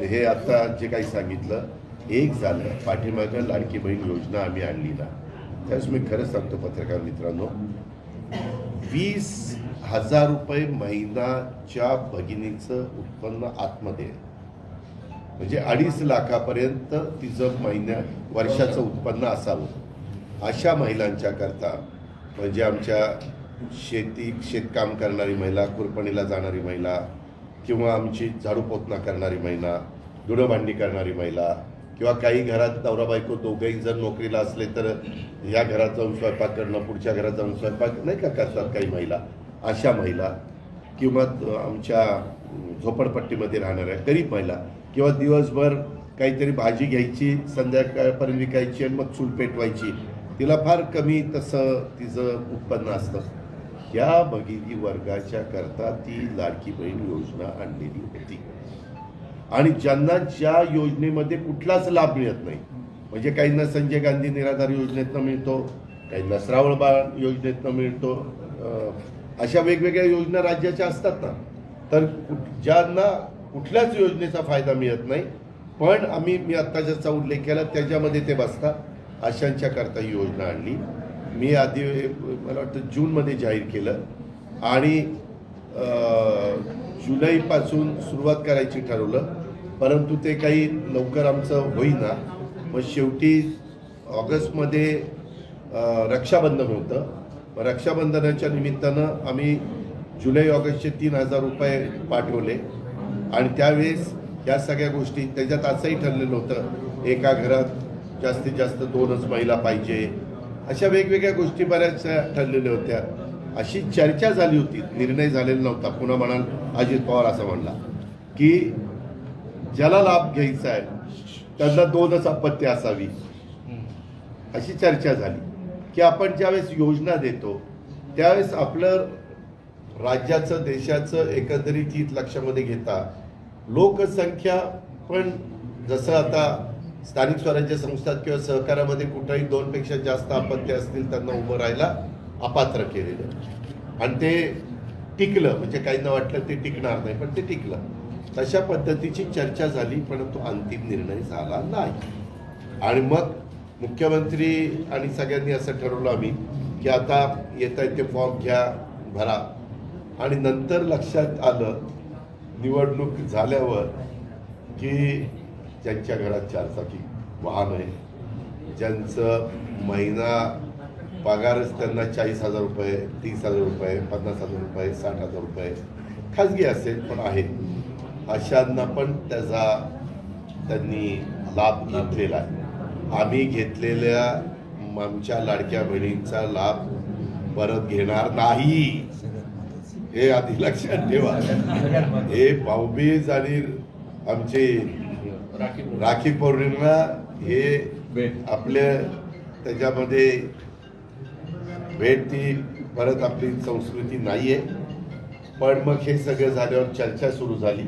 हे आता जे काही सांगितलं एक झालं. पाठीमागं लाडकी बहीण योजना आम्ही आणली ना त्यावेळेस मी खरंच सांगतो पत्रकार मित्रांनो वीस हजार रुपये महिनाच्या भगिनीचं उत्पन्न आतमध्ये म्हणजे अडीच लाखापर्यंत तिचं महिन्या वर्षाचं उत्पन्न असावं. अशा महिलांच्या करता म्हणजे आमच्या शेती शेतकाम करणारी महिला कुरपणीला जाणारी महिला किंवा आमची झाडू पोतना करणारी महिला धुणंभांडी करणारी महिला किंवा काही घरात नवरा बायको दोघंही जर नोकरीला असले तर या घरात जाऊन स्वयंपाक करणं पुढच्या घरात जाऊन स्वयंपाक नाही का करतात काही महिला अशा महिला. किंवा आमच्या झोपडपट्टीमध्ये राहणाऱ्या गरीब महिला किंवा दिवसभर काहीतरी भाजी घ्यायची संध्याकाळपर्यंत विकायची आणि मग चूल पेटवायची तिला फार कमी तसं तिचं उत्पन्न असतं. या भगिनी वर्गाच्या करता ती लाडकी बहीण योजना आणलेली होती. आणि ज्यांना ज्या योजनेमध्ये कुठलाच लाभ मिळत नाही म्हणजे काहींना संजय गांधी निराधार योजनेतनं मिळतो काहींना श्रावण बाळ योजनेतनं मिळतो अशा वेगवेगळ्या योजना राज्याच्या असतात ना. तर कुठ- ज्यांना कुठल्याच योजनेचा फायदा मिळत नाही पण आम्ही मी आत्ता ज्याचा उल्लेख केला त्याच्यामध्ये ते बसतात अशांच्या करता ही योजना आणली. मी आधी मला वाटतं जूनमध्ये जाहीर केलं. आणि जुलैपासून सुरुवात करायची ठरवलं. परंतु ते काही लवकर आमचं होईना. मग शेवटी ऑगस्टमध्ये रक्षाबंधन होतं. मग रक्षाबंधनाच्या निमित्तानं आम्ही जुलै ऑगस्टचे तीन हजार रुपये पाठवले. आणि त्यावेळेस या सगळ्या गोष्टी त्याच्यात असंही ठरलेलं होतं. एका घरात जास्तीत जास्त दोनच महिला पाहिजे. अशा वेगवेगळ्या गोष्टी बऱ्याचशा ठरलेल्या होत्या. अशी चर्चा झाली होती. निर्णय झालेला नव्हता. पुन्हा म्हणाल अजित पवार असं म्हणला की ज्याला लाभ घ्यायचा आहे त्यांना दोनच आपत्ती असावी. अशी चर्चा झाली की आपण ज्यावेळेस योजना देतो त्यावेळेस आपलं राज्याचं देशाचं एकंदरीत हित लक्षामध्ये घेता लोकसंख्या पण जसं आता स्थानिक स्वराज्य संस्थात किंवा सहकारामध्ये कुठंही दोनपेक्षा जास्त अपत्य असतील त्यांना उभं राहायला अपात्र केलेलं आणि ते टिकलं म्हणजे काहींना वाटलं ते टिकणार नाही पण ते टिकलं. तशा पद्धतीची चर्चा झाली परंतु अंतिम निर्णय झाला नाही. आणि मग मुख्यमंत्री आणि सगळ्यांनी असं ठरवलं आम्ही की आता येत आहेत ते फॉर्म घ्या भरा. आणि नंतर लक्षात आलं निवडणूक झाल्यावर की ज्यांच्या घरात चारचाकी वाहन आहे ज्यांचं महिना पगारच त्यांना चाळीस हजार रुपये तीस हजार रुपये पन्नास हजार रुपये साठ हजार रुपये खाजगी असेल पण आहे. अशांना पण त्याचा त्यांनी लाभ घेतलेला आहे. आम्ही घेतलेल्या आमच्या लाडक्या बहिणींचा लाभ परत घेणार नाही. हे आधी लक्षात ठेवा. हे भाऊबीज आणि आमचे राखी पौर्णिमा. हे आपल्या त्याच्यामध्ये भेट ती परत आपली संस्कृती नाही आहे पण मग हे सगळं झाल्यावर चर्चा सुरू झाली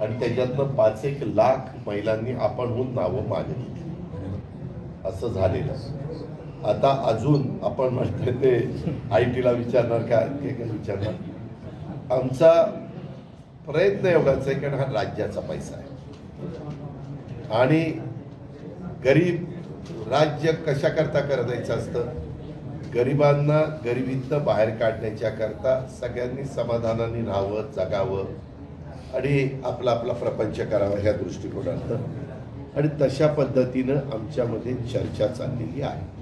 आणि त्याच्यातनं पाच एक लाख महिलांनी आपणहून नावं मागली असं झालेलं आता अजून आपण म्हणतोय ते आय टीला विचारणार का ते काय विचारणार? आमचा प्रयत्न एवढाच आहे कारण हा राज्याचा पैसा आहे. आणि गरीब राज्य कशाकरता करायचं असतं? गरिबांना गरिबीतनं बाहेर काढण्याच्या करता सगळ्यांनी समाधानाने राहावं जगावं आणि आपला आपला प्रपंच करावा ह्या दृष्टिकोनातनं. आणि तशा पद्धतीनं आमच्यामध्ये चर्चा चाललेली आहे.